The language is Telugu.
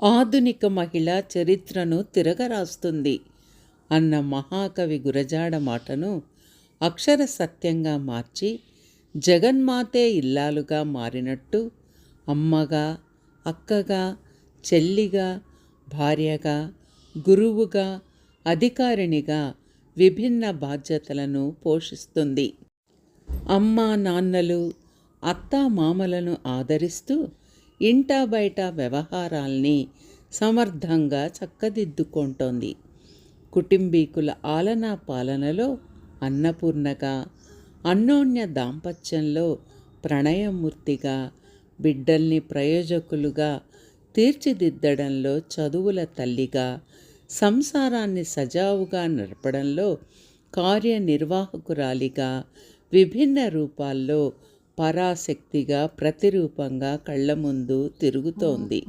ఆధునిక మహిళ చరిత్రను తిరగరాస్తుంది అన్న మహాకవి గురజాడ మాటను అక్షర సత్యంగా మార్చి జగన్మాతే ఇల్లాలుగా మారినట్టు అమ్మగా అక్కగా చెల్లిగా భార్యగా గురువుగా అధికారిణిగా విభిన్న బాధ్యతలను పోషిస్తుంది. అమ్మ నాన్నలు అత్త మామలను ఆదరిస్తూ ఇంటా బయట వ్యవహారాల్ని సమర్థంగా చక్కదిద్దుకుంటోంది. కుటుంబీకుల ఆలనా పాలనలో అన్నపూర్ణగా అన్నోన్య దాంపత్యంలో ప్రణయమూర్తిగా బిడ్డల్ని ప్రయోజకులుగా తీర్చిదిద్దడంలో చదువుల తల్లిగా సంసారాన్ని సజావుగా నడపడంలో కార్యనిర్వాహకురాలిగా విభిన్న రూపాల్లో పరాశక్తిగా ప్రతిరూపంగా కళ్ళ ముందు తిరుగుతోంది.